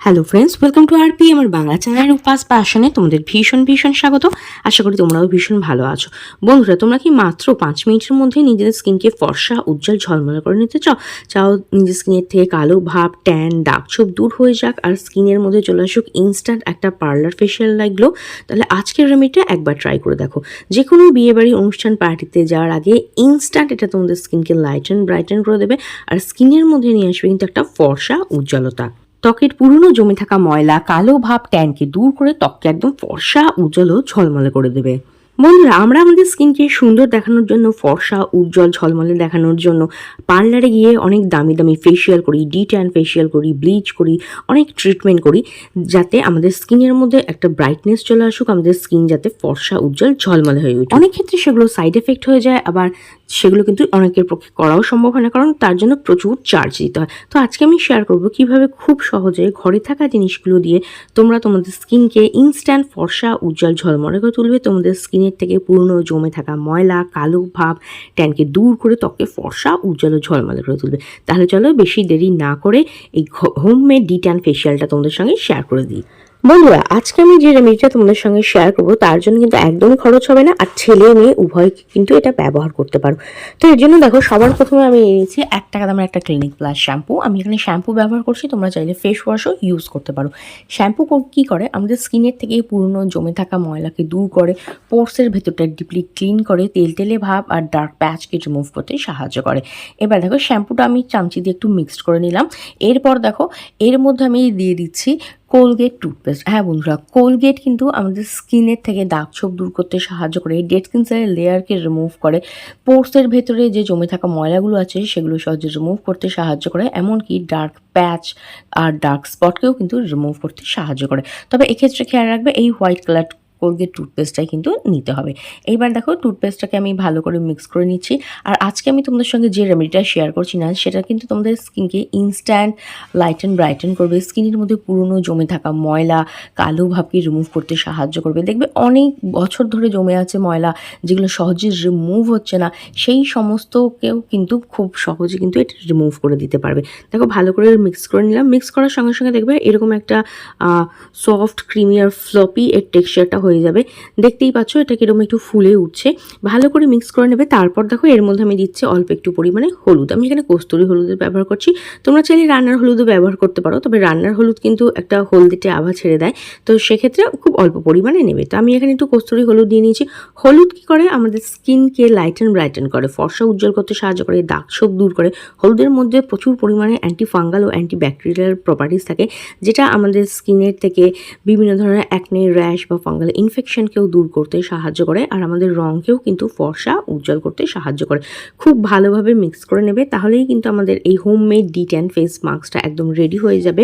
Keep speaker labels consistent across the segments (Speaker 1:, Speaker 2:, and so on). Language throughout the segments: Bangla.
Speaker 1: Hello friends welcome to R P আমার বাংলা চ্যানেলের উপাস প্যাশনে তোমাদের ভীষণ ভীষণ স্বাগত। আশা করি তোমরাও ভীষণ ভালো আছো। বন্ধুরা, তোমরা কি মাত্র পাঁচ মিনিটের মধ্যে নিজেদের স্কিনকে ফর্সা, উজ্জ্বল, ঝলমলে করে নিতে চাও? চাও নিজের স্কিনের থেকে কালো ভাব ট্যান দাগ ছোপ দূর হয়ে যাক আর স্কিনের মধ্যে চলে আসুক ইনস্ট্যান্ট একটা পার্লার ফেশিয়াল লাগল তাহলে আজকের রেমিডিটা একবার ট্রাই করে দেখো। যে কোনো বিয়েবাড়ি অনুষ্ঠান পার্টিতে যাওয়ার আগে ইনস্ট্যান্ট এটা তোমাদের স্কিনকে লাইটেন ব্রাইটেন করে দেবে আর স্কিনের মধ্যে নিয়ে আসবে কিন্তু একটা ফর্সা, উজ্জ্বলতা। ত্বকের পুরনো জমে থাকা ময়লা কালো ভাব ট্যানকে দূর করে ত্বককে একদম ফর্সা, উজ্জ্বল ও ঝলমলে করে দেবে। বন্ধুরা, আমরা আমাদের স্কিনকে সুন্দর দেখানোর জন্য, ফর্সা, উজ্জ্বল, ঝলমলে দেখানোর জন্য পার্লারে গিয়ে অনেক দামি দামি ফেসিয়াল করি ডি ট্যান ফেসিয়াল করি ব্লিচ করি, অনেক ট্রিটমেন্ট করি যাতে আমাদের স্কিনের মধ্যে একটা ব্রাইটনেস চলে আসুক, আমাদের স্কিন যাতে ফর্সা, উজ্জ্বল, ঝলমলে হয়ে উঠে অনেক ক্ষেত্রে সেগুলো সাইড এফেক্ট হয়ে যায়, আবার সেগুলো কিন্তু অনেকের পক্ষে করাও সম্ভব হয় না, কারণ তার জন্য প্রচুর চার্জ দিতে হয়। তো আজকে আমি শেয়ার করব কীভাবে খুব সহজে ঘরে থাকা জিনিসগুলো দিয়ে তোমরা তোমাদের স্কিনকে ইনস্ট্যান্ট ফর্সা, উজ্জ্বল ঝলমলে করে তুলবে। তোমাদের স্কিনের থেকে পুরনো জমে থাকা ময়লা, কালো ভাব, ট্যানকে দূর করে ত্বককে ফর্সা, উজ্জ্বল ও ঝলমলে করে তুলবে। তাহলে চলো বেশি দেরি না করে এই হোমমেড ডি ট্যান ফেশিয়ালটা তোমাদের সঙ্গে শেয়ার করে দিই। বন্ধুরা, আজকে আমি যে রেমেডিটা তোমাদের সঙ্গে শেয়ার করব, তার জন্য কিন্তু একদমই খরচ হবে না, আর ছেলে মেয়ে উভয় কিন্তু এটা ব্যবহার করতে পারো। তো এর জন্য দেখো, সবার প্রথমে আমি নিয়েছি এক টাকা দামের একটা ক্লিনিক প্লাস শ্যাম্পু আমি এখানে শ্যাম্পু ব্যবহার করছি, তোমরা চাইলে ফেস ওয়াশও ইউজ করতে পারো। শ্যাম্পু কী করে? আমাদের স্কিনের থেকে পুরনো জমে থাকা ময়লাকে দূর করে পোর্সের ভেতরটা ডিপলি ক্লিন করে, তেল তেলে ভাব আর ডার্ক প্যাচকে রিমুভ করতে সাহায্য করে। এবার দেখো শ্যাম্পুটা আমি চামচি দিয়ে একটু মিক্সড করে নিলাম। এরপর দেখো, এর মধ্যে আমি দিয়ে দিচ্ছি কোলগেট টুথপেস্ট হ্যাঁ বন্ধুরা কোলগেট কিন্তু আমাদের স্কিনের থেকে দাগ ছোপ দূর করতে সাহায্য করে, ডেড স্কিন সেলের লেয়ারকে রিমুভ করে। পোর্সের ভেতরে যে জমে থাকা ময়লাগুলো আছে, সেগুলো সহজে রিমুভ করতে সাহায্য করে, এমনকি ডার্ক প্যাচ আর ডার্ক স্পটকেও কিন্তু রিমুভ করতে সাহায্য করে। তবে এক্ষেত্রে খেয়াল রাখবে, এই হোয়াইট কালার কোলগেট টুথপেস্টটাই কিন্তু নিতে হবে। এইবার দেখো টুথপেস্টটাকে আমি ভালো করে মিক্স করে নিচ্ছি। আর আজকে আমি তোমাদের সঙ্গে যে রেমেডিটা শেয়ার করছি না, সেটা কিন্তু তোমাদের স্কিনকে ইনস্ট্যান্ট লাইটেন ব্রাইটেন করবে। স্কিনের মধ্যে পুরনো জমে থাকা ময়লা, কালো ভাবকে রিমুভ করতে সাহায্য করবে। দেখবে অনেক বছর ধরে জমে আছে ময়লা, যেগুলো সহজে রিমুভ হচ্ছে না। সেই সমস্তকেও কিন্তু খুব সহজে কিন্তু এটা রিমুভ করে দিতে পারবে। দেখো ভালো করে মিক্স করে নিলাম। মিক্স করার সঙ্গে সঙ্গে দেখবে এরকম একটা সফট ক্রিমি আর ফ্লপি এর টেক্সচারটা হয়ে যাবে। দেখতেই পাচ্ছ, এটা কীরকম একটু ফুলে উঠছে। ভালো করে মিক্স করে নেবে। তারপর দেখো, এর মধ্যে আমি দিচ্ছি অল্প একটু পরিমাণে হলুদ। আমি এখানে কস্তুরি হলুদের ব্যবহার করছি। তোমরা চাইলে রান্নার হলুদও ব্যবহার করতে পারো, তবে রান্নার হলুদ কিন্তু একটা হলদিটে আভা ছেড়ে দেয়। তো সেক্ষেত্রে খুব অল্প পরিমাণে নেবে। তো আমি এখানে একটু কস্তুরি হলুদ দিয়ে নিয়েছি। হলুদ কী করে? আমাদের স্কিনকে লাইটেন ব্রাইটেন করে। ফর্সা উজ্জ্বল করতে সাহায্য করে, দাগ ছোপ দূর করে। হলুদের মধ্যে প্রচুর পরিমাণে অ্যান্টি ফাঙ্গাল ও অ্যান্টি ব্যাকটেরিয়াল প্রপার্টিস থাকে, যেটা আমাদের স্কিনের থেকে বিভিন্ন ধরনের অ্যাকনে র্যাশ বা ফাঙ্গাল ইনফেকশনকেও দূর করতে সাহায্য করে আর আমাদের রঙকেও কিন্তু ফর্সা, উজ্জ্বল করতে সাহায্য করে। খুব ভালোভাবে মিক্স করে নেবে, তাহলেই কিন্তু আমাদের এই হোমমেড ডি ট্যান ফেস মাস্কটা একদম রেডি হয়ে যাবে।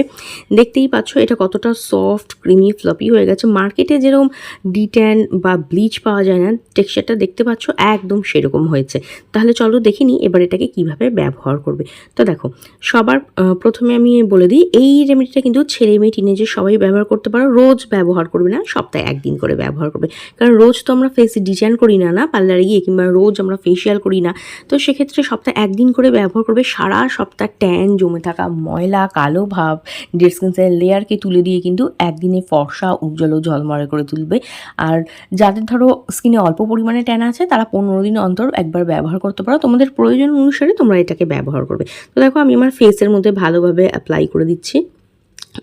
Speaker 1: দেখতেই পাচ্ছ, এটা কতটা সফট ক্রিমি ফ্লপি হয়ে গেছে। মার্কেটে যেরকম ডি ট্যান বা ব্লিচ পাওয়া যায় না টেক্সচারটা দেখতে পাচ্ছ একদম সেরকম হয়েছে। তাহলে চলো দেখিনি এবার এটাকে কীভাবে ব্যবহার করবে। তো দেখো, সবার প্রথমে আমি বলে দিই, এই রেমেডিটা কিন্তু ছেলে মেয়ে টিনেজে সবাই ব্যবহার করতে পারো, রোজ ব্যবহার করবে না, সপ্তাহে একদিন করে ব্যবহার করবে। কারণ রোজ তো আমরা ফেস ডিজাইন করি না না? পার্লারে গিয়ে কিংবা রোজ আমরা ফেসিয়াল করি না। তো সেক্ষেত্রে সপ্তাহে একদিন করে ব্যবহার করবে সারা সপ্তাহ ট্যান জমে থাকা ময়লা, কালো ভাব ডেড লেয়ারকে তুলে দিয়ে কিন্তু একদিনে ফর্সা, উজ্জ্বল ও ঝলমলে করে তুলবে। আর যাদের ধরো স্কিনে অল্প পরিমাণে ট্যান আছে, তারা পনেরো দিন অন্তর একবার ব্যবহার করতে পারো। তোমাদের প্রয়োজন অনুসারে তোমরা এটাকে ব্যবহার করবে। তো দেখো, আমি আমার ফেসের মধ্যে ভালোভাবে অ্যাপ্লাই করে দিচ্ছি।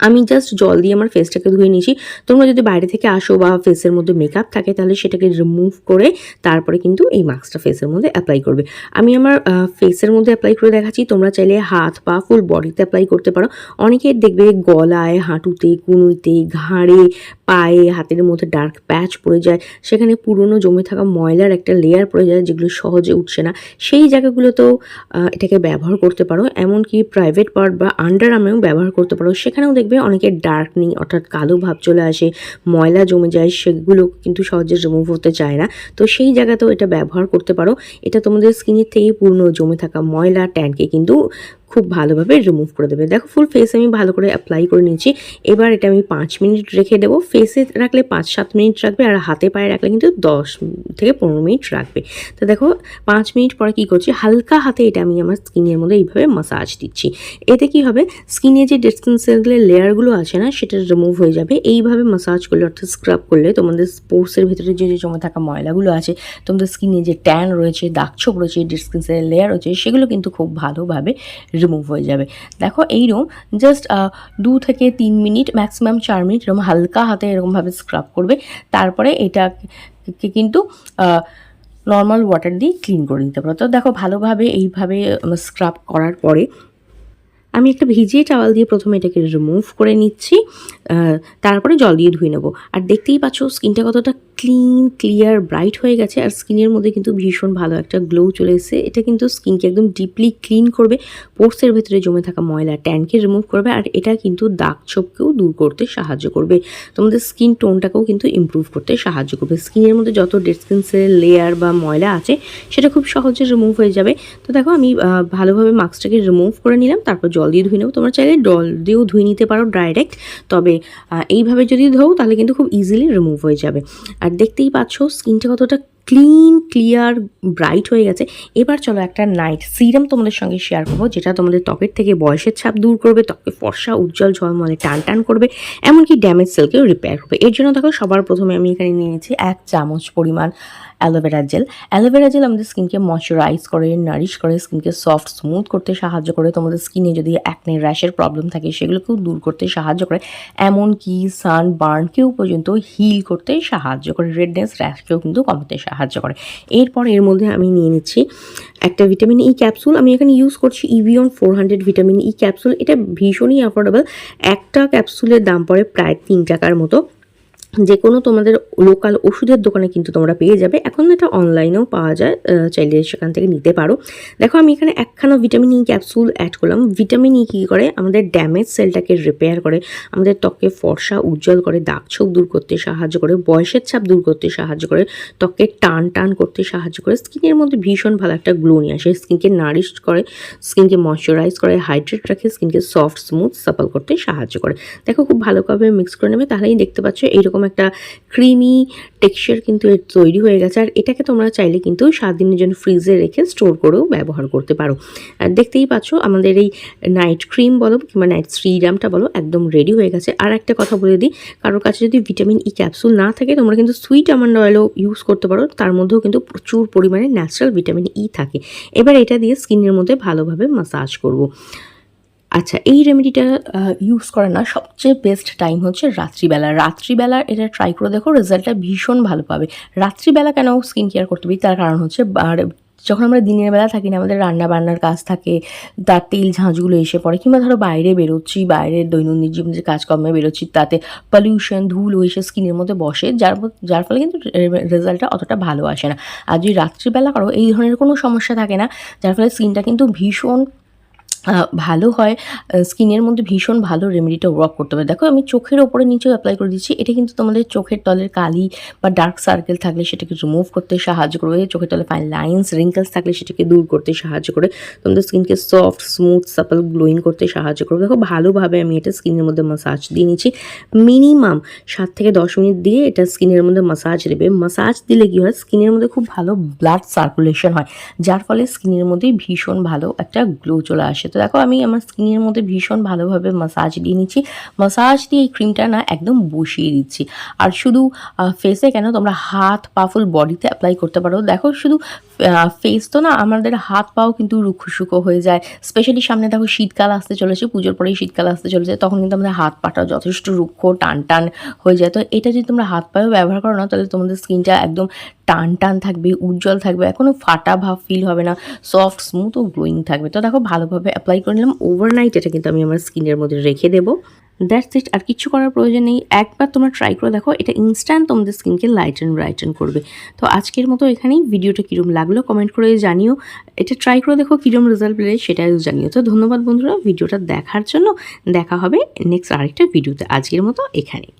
Speaker 1: আমি জাস্ট জল দিয়ে আমার ফেসটাকে ধুয়ে নিয়েছি। তোমরা যদি বাইরে থেকে আসো বা ফেসের মধ্যে মেকআপ থাকে, তাহলে সেটাকে রিমুভ করে তারপরে কিন্তু এই মাস্কটা ফেসের মধ্যে অ্যাপ্লাই করবে। আমি আমার ফেসের মধ্যে অ্যাপ্লাই করে দেখাচ্ছি। তোমরা চাইলে হাত পা ফুল বডিতে অ্যাপ্লাই করতে পারো। অনেকে দেখবে গলায়, হাঁটুতে, কুনুইতে, ঘাড়ে পায়ে, হাতের মধ্যে ডার্ক প্যাচ পড়ে যায়, সেখানে পুরনো জমে থাকা ময়লার একটা লেয়ার পড়ে যায় যেগুলো সহজে উঠছে না। সেই জায়গাগুলোতেও এটাকে ব্যবহার করতে পারো। এমনকি প্রাইভেট পার্ট বা আন্ডার আর্মেও ব্যবহার করতে পারো। সেখানেও দেখবে অনেকে ডার্কনিং অর্থাৎ কালো ভাব চলে আসে, ময়লা জমে যায়, সেগুলো কিন্তু সহজে রিমুভ হতে চায় না। তো সেই জায়গাতেও এটা ব্যবহার করতে পারো। এটা তোমাদের স্কিনের থেকে পুরনো জমে থাকা ময়লা ট্যানকে কিন্তু খুব ভালোভাবে রিমুভ করে দেবে। দেখো ফুল ফেস আমি ভালো করে অ্যাপ্লাই করে নিয়েছি। এবার এটা আমি পাঁচ মিনিট রেখে দেবো। ফেসে রাখলে পাঁচ সাত মিনিট রাখবে আর হাতে পায়ে রাখলে কিন্তু দশ থেকে পনেরো মিনিট রাখবে। তো দেখো পাঁচ মিনিট পরে কী করছি? হালকা হাতে এটা আমি আমার স্কিনের মধ্যে এইভাবে মাসাজ দিচ্ছি। এতে কি হবে? স্কিনে যে স্কিন লেয়ারগুলো আছে না, সেটা রিমুভ হয়ে যাবে। এইভাবে মাসাজ করলে অর্থাৎ স্ক্রাব করলে তোমাদের স্পোর্টসের ভিতরে যে যে জমে থাকা ময়লাগুলো আছে, তোমাদের স্কিনে যে ট্যান রয়েছে, দাগছোপ রয়েছে সেলের লেয়ার রয়েছে, সেগুলো কিন্তু খুব ভালোভাবে রিমুভ হয়ে যাবে। দেখো এইরকম জাস্ট দু থেকে তিন মিনিট ম্যাক্সিমাম চার মিনিট এরকম হালকা হাতে এরকমভাবে স্ক্রাব করবে। তারপরে এটাকে কিন্তু নর্মাল ওয়াটার দিয়ে ক্লিন করে নিতে পারো। তো দেখো ভালোভাবে এইভাবে স্ক্রাব করার পরে আমি একটা ভিজিয়ে টাওয়াল দিয়ে প্রথমে এটাকে রিমুভ করে নিচ্ছি তারপরে জল দিয়ে ধুয়ে নেব। আর দেখতেই পাচ্ছ স্কিনটা কতটা ক্লিন ক্লিয়ার ব্রাইট হয়ে গেছে আর স্কিনের মধ্যে কিন্তু ভীষণ ভালো একটা গ্লো চলে এসেছে। এটা কিন্তু স্কিনকে একদম ডিপলি ক্লিন করবে পোর্সের ভেতরে জমে থাকা ময়লা ট্যানকে রিমুভ করবে আর এটা কিন্তু দাগ ছোপকেও দূর করতে সাহায্য করবে। তোমাদের স্কিন টোনটাকেও কিন্তু ইমপ্রুভ করতে সাহায্য করবে। স্কিনের মধ্যে যত ডেড স্কিন লেয়ার বা ময়লা আছে, সেটা খুব সহজে রিমুভ হয়ে যাবে। তো দেখো আমি ভালোভাবে মাস্কটাকে রিমুভ করে নিলাম, তারপর জল দিয়ে ধুয়ে নেব। তোমরা চাইলে জল দিয়েও ধুয়ে নিতে পারো ডাইরেক্ট তবে এইভাবে যদি ধোও তাহলে কিন্তু খুব ইজিলি রিমুভ হয়ে যাবে। আর দেখতেই পাচ্ছ স্কিনটা কতটা ক্লিন ক্লিয়ার ব্রাইট হয়ে গেছে। এবার চলো একটা নাইট সিরাম তোমাদের সঙ্গে শেয়ার করব, যেটা তোমাদের ত্বকের থেকে বয়সের ছাপ দূর করবে, ত্বকে ফর্সা, উজ্জ্বল ঝলমলে টান টান করবে, এমনকি ড্যামেজ সেলকেও রিপেয়ার করবে এর জন্য দেখো, সবার প্রথমে আমি এখানে নিয়েছি এক চামচ পরিমাণ অ্যালোভেরা জেল। অ্যালোভেরা জেল আমাদের স্কিনকে ময়শ্চারাইজ করে নারিশ করে, স্কিনকে সফট স্মুথ করতে সাহায্য করে। তোমাদের স্কিনে যদি অ্যাকনে র্যাশের প্রবলেম থাকে, সেগুলোকেও দূর করতে সাহায্য করে। এমনকি সান বার্নকেও পর্যন্ত হিল করতে সাহায্য করে। রেডনেস র্যাশকেও কিন্তু কমাতে সাহায্য করে। এরপর এর মধ্যে আমি নিয়ে নিচ্ছি একটা ভিটামিন ই ক্যাপসুল আমি এখানে ইউজ করছি Evion four hundred vitamin E capsule এটা ভীষণই অ্যাফোর্ডেবল একটা ক্যাপসুলের দাম পড়ে প্রায় তিন টাকার মতো। যে কোনো তোমাদের লোকাল ওষুধের দোকানে কিন্তু তোমরা পেয়ে যাবে। এখন এটা অনলাইনেও পাওয়া যায় চাইলে সেখান থেকে নিতে পারো। দেখো, আমি এখানে একখানা ভিটামিন ই ক্যাপসুল অ্যাড করলাম। ভিটামিন ই কী করে? আমাদের ড্যামেজ সেলটাকে রিপেয়ার করে, আমাদের ত্বকে ফর্সা, উজ্জ্বল করে, দাগ ছোপ দূর করতে সাহায্য করে, বয়সের ছাপ দূর করতে সাহায্য করে ত্বকে টান টান করতে সাহায্য করে, স্কিনের মধ্যে ভীষণ ভালো একটা গ্লো নিয়ে আসে। স্কিনকে নারিশ করে, স্কিনকে ময়শ্চারাইজ করে হাইড্রেট রাখে, স্কিনকে সফট স্মুথ সাপল করতে সাহায্য করে। দেখো, খুব ভালোভাবে মিক্স করে নেবে, তাহলেই দেখতে পাচ্ছ, এইরকম একটা ক্রিমি টেক্সচার কিন্তু এর তৈরি হয়ে গেছে। আর এটাকে তোমরা চাইলে কিন্তু সাত দিনের জন্য ফ্রিজে রেখে স্টোর করেও ব্যবহার করতে পারো। আর দেখতেই পাচ্ছ আমাদের এই নাইট ক্রিম বলো কিংবা নাইট সিরামটা বলো একদম রেডি হয়ে গেছে। আর একটা কথা বলে দিই, কারোর কাছে যদি ভিটামিন ই ক্যাপসুল না থাকে, তোমরা কিন্তু সুইট আমন্ড অয়েলও ইউজ করতে পারো। তার মধ্যেও কিন্তু প্রচুর পরিমাণে ন্যাচারাল ভিটামিন ই থাকে। এবার এটা দিয়ে স্কিনের মধ্যে ভালোভাবে মাসাজ করব। আচ্ছা এই রেমেডিটা ইউজ করে না। সবচেয়ে বেস্ট টাইম হচ্ছে রাত্রিবেলা। রাত্রিবেলা এটা ট্রাই করে দেখো রেজাল্টটা ভীষণ ভালো পাবে। রাত্রিবেলা কেন স্কিন কেয়ার করতে পারি তার কারণ হচ্ছে যখন আমরা দিনের বেলা থাকি না, আমাদের রান্না বান্নার কাজ থাকে, তার তেল ঝাঁঝগুলো এসে পড়ে, কিংবা ধরো বাইরে বেরোচ্ছি বাইরের দৈনন্দিন জীবনের যে কাজকর্মে বেরোচ্ছি, তাতে পলিউশন ধুলো এসে স্কিনের মধ্যে বসে, যার যার ফলে কিন্তু রেজাল্টটা অতটা ভালো আসে না। আর যদি রাত্রিবেলা করো, এই ধরনের কোনো সমস্যা থাকে না, যার ফলে স্কিনটা কিন্তু ভীষণ ভালো হয় স্কিনের মধ্যে ভীষণ ভালো রেমেডিটা ওয়ার্ক করতে পারে। দেখো, আমি চোখের ওপরে নিচেও অ্যাপ্লাই করে দিচ্ছি। এটা কিন্তু তোমাদের চোখের তলের কালি বা ডার্ক সার্কেল থাকলে সেটাকে রিমুভ করতে সাহায্য করবে। চোখের তলে ফাইন লাইন্স রিঙ্কেলস থাকলে সেটাকে দূর করতে সাহায্য করে। তোমাদের স্কিনকে সফট স্মুথ সাপল গ্লোয়িং করতে সাহায্য করবে। দেখো, ভালোভাবে আমি এটা স্কিনের মধ্যে মাসাজ দিয়ে নিচ্ছি। মিনিমাম সাত থেকে দশ মিনিট দিয়ে এটা স্কিনের মধ্যে মাসাজ দেবে মাসাজ দিলে কী হয়? স্কিনের মধ্যে খুব ভালো ব্লাড সার্কুলেশন হয়, যার ফলে স্কিনের মধ্যে ভীষণ ভালো একটা গ্লো চলে আসে। তো দেখো, আমি আমার স্কিনের মধ্যে ভীষণ ভালোভাবে মাসাজ দিয়ে নিচ্ছি। মাসাজ দিয়ে এই ক্রিমটা না একদম বসিয়ে দিচ্ছি। আর শুধু ফেসে কেন তোমরা হাত, পা ফুল বডিতে অ্যাপ্লাই করতে পারো। দেখো, শুধু ফেস তো না, আমাদের হাত, পাও কিন্তু শুকো হয়ে যায়। স্পেশালি সামনে দেখো, শীতকাল আসতে চলেছে, পুজোর পরেই শীতকাল আসতে চলেছে, তখন কিন্তু আমাদের হাত, পাটা যথেষ্ট রুক্ষ টান টান হয়ে যায়। তো এটা যদি তোমরা হাত পায়েও ব্যবহার করো না, তাহলে তোমাদের স্কিনটা একদম টান টান থাকবে, উজ্জ্বল থাকবে এখনও ফাটা ভাব ফিল হবে না সফট স্মুথ ও গ্লোয়িং থাকবে। তো দেখো, ভালোভাবে অ্যাপ্লাই করে নিলাম। ওভারনাইট এটা কিন্তু আমি আমার স্কিনের মধ্যে রেখে দেবো। দ্যাটস ইট আর কিছু করার প্রয়োজন নেই। একবার তোমরা ট্রাই করে দেখো, এটা ইনস্ট্যান্ট তোমাদের স্কিনকে লাইটেন ব্রাইটেন করবে। তো আজকের মতো এখানেই। ভিডিওটা কীরকম লাগল কমেন্ট করে জানিও। এটা ট্রাই করে দেখো কীরকম রেজাল্ট পেলে সেটাও জানিও। তো ধন্যবাদ বন্ধুরা, ভিডিওটা দেখার জন্য। দেখা হবে নেক্সট আরেকটা ভিডিওতে আজকের মতো এখানেই।